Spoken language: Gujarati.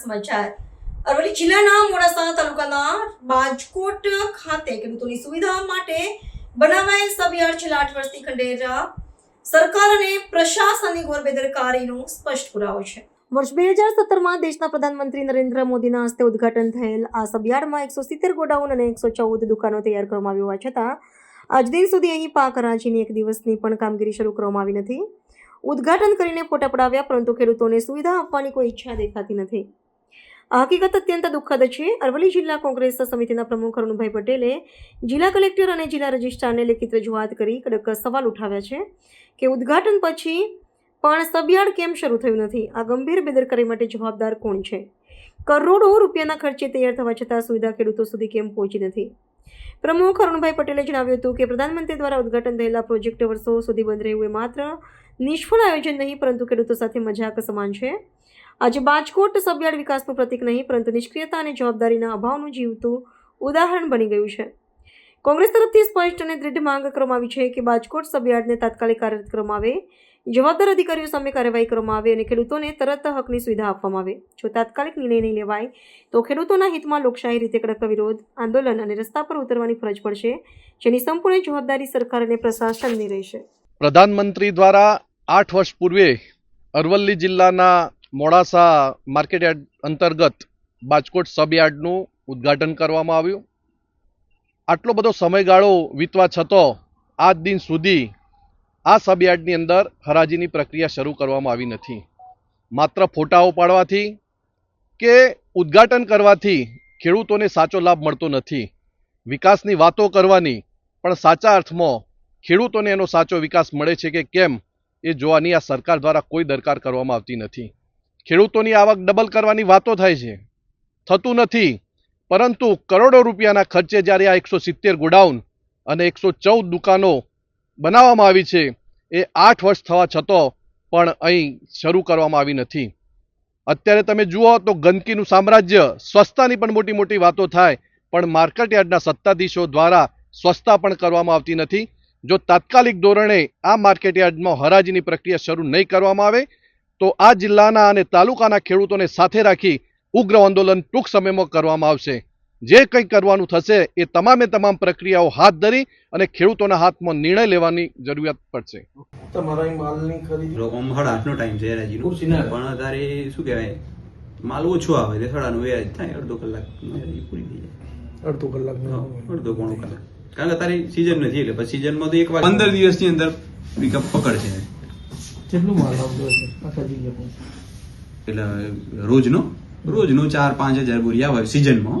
સમાચાર. અરવલ્લી જિલ્લાના મોડાસા તાલુકાના બાજકોટ ખાતે ખેડૂતોની સુવિધા માટે બનાવાયેલ સબયાર્ડ છેલ્લા આઠ વર્ષથી ખંડેરા સરકાર અને પ્રશાસનની ઘોર સ્પષ્ટ પુરાવો છે. વર્ષ બે હજાર સત્તરમાં દેશના પ્રધાનમંત્રી નરેન્દ્ર મોદીના હસ્તે ઉદઘાટન થયેલ આ સબયાર્ડમાં એકસો સિત્તેર ગોડાઉન અને એકસો ચૌદ દુકાનો તૈયાર કરવામાં આવી હોવા છતાં આજ દિન સુધી અહીં પાક હરાજીની એક દિવસની પણ કામગીરી શરૂ કરવામાં આવી નથી. ઉદ્ઘાટન કરીને ફોટા પડાવ્યા, પરંતુ ખેડૂતોને સુવિધા આપવાની કોઈ ઈચ્છા દેખાતી નથી. આ હકીકત અત્યંત દુઃખદ છે. અરવલ્લી જિલ્લા કોંગ્રેસ સમિતિના પ્રમુખ અરુણભાઈ પટેલે જિલ્લા કલેક્ટર અને જિલ્લા રજિસ્ટ્રારને લેખિત રજૂઆત કરી કડક સવાલ ઉઠાવ્યા છે કે ઉદ્ઘાટન પછી પણ સબયાર્ડ કેમ શરૂ થયું નથી? આ ગંભીર બેદરકારી માટે જવાબદાર કોણ છે? કરોડો રૂપિયાના ખર્ચે તૈયાર થવા છતાં સુવિધા ખેડૂતો સુધી કેમ પહોંચી નથી? પ્રમુખ અરુણભાઈ પટેલે જણાવ્યું હતું કે પ્રધાનમંત્રી દ્વારા ઉદ્ઘાટન થયેલા પ્રોજેક્ટ વર્ષો સુધી બંધ રહ્યું એ માત્ર નિષ્ફળ આયોજન નહીં, પરંતુ ખેડૂતો સાથે મજાક સમાન છે. આજે બાજકોટ સભ્યાળ વિકાસનું પ્રતિક નહીં, પરંતુ નિષ્ક્રિયતા અને જવાબદારીના અભાવનું જીવતું ઉદાહરણ બની ગયું છે. કોંગ્રેસ તરફથી સ્પષ્ટ અને દૃઢ માંગ કરવામાં આવી છે કે બાજકોટ સબયાર્ડને તાત્કાલિક કાર્યરત કરવામાં આવે, જવાબદાર અધિકારીઓ સામે કાર્યવાહી કરવામાં આવે અને ખેડૂતોને તરત હકની સુવિધા આપવામાં આવે. જો તાત્કાલિક નિર્ણય નહીં લેવાય, તો ખેડૂતોના હિતમાં લોકશાહી રીતે કડક વિરોધ, આંદોલન અને રસ્તા પર ઉતરવાની ફરજ પડશે, જેની સંપૂર્ણ જવાબદારી સરકાર અને પ્રશાસનની રહેશે. પ્રધાનમંત્રી દ્વારા આઠ વર્ષ પૂર્વે અરવલ્લી જિલ્લાના મોડાસા માર્કેટ યાર્ડ અંતર્ગત બાજકોટ સબયાર્ડનું ઉદ્ઘાટન કરવામાં આવ્યું. આટલો બધો સમયગાળો વીતવા છતાં આજ દિન સુધી આ સબયાર્ડની અંદર હરાજીની પ્રક્રિયા શરૂ કરવામાં આવી નથી. માત્ર ફોટાઓ પાડવાથી કે ઉદ્ઘાટન કરવાથી ખેડૂતોને સાચો લાભ મળતો નથી. વિકાસની વાતો કરવાની પણ સાચા અર્થમાં ખેડૂતોને એનો સાચો વિકાસ મળે છે કે કેમ, એ જોવાની આ સરકાર દ્વારા કોઈ દરકાર કરવામાં આવતી નથી. ખેડૂતોની આવક ડબલ કરવાની વાતો થાય છે. થતું નથી, પરંતુ કરોડો રૂપિયાના ખર્ચે જ્યારે આ એકસો સિત્તેર ગોડાઉન અને એકસો ચૌદ દુકાનો બનાવવામાં આવી છે, એ આઠ વર્ષ થવા છતાં પણ અહીં શરૂ કરવામાં આવી નથી. અત્યારે તમે જુઓ તો ગંદકીનું સામ્રાજ્ય સ્વચ્છતાની પણ મોટી મોટી વાતો થાય, પણ માર્કેટયાર્ડના સત્તાધીશો દ્વારા સ્વચ્છતા પણ કરવામાં આવતી નથી. જો તાત્કાલિક ધોરણે આ માર્કેટયાર્ડમાં હરાજીની પ્રક્રિયા શરૂ નહીં કરવામાં આવે તો આ જિલ્લાના અને તાલુકાના ખેડૂતોને સાથે રાખી ઉગ્ર આંદોલન ટૂંક સમયમાં કરવામાં આવશે. જે કંઈ કરવાનું થશે એ તમામે તમામ પ્રક્રિયાઓ હાથ ધરી અને ખેડૂતોના હાથમાં નિર્ણય લેવાની જરૂરિયાત પડશે. તમારા માલની ખરીદી સાડા આઠનો ટાઈમ છે હરાજીનો. પણ અત્યારે શું કહેવાય માલ ઓછો આવે એટલે સાડા નવે થાય અડધો કલાક પૂરી થઈ જાય. અડધો કલાક અડધો પોણો કલાક. કારણ કે તારી સિઝન નથી એટલે પછી સિઝનમાં તો એક વાર પંદર દિવસની અંદર પિકઅપ પકડશે. કેટલું માલ આવતો હશે આખા જિલ્લામાં? એટલે રોજનો? રોજનો ચાર પાંચ હજાર બોરી આવે સિઝનમાં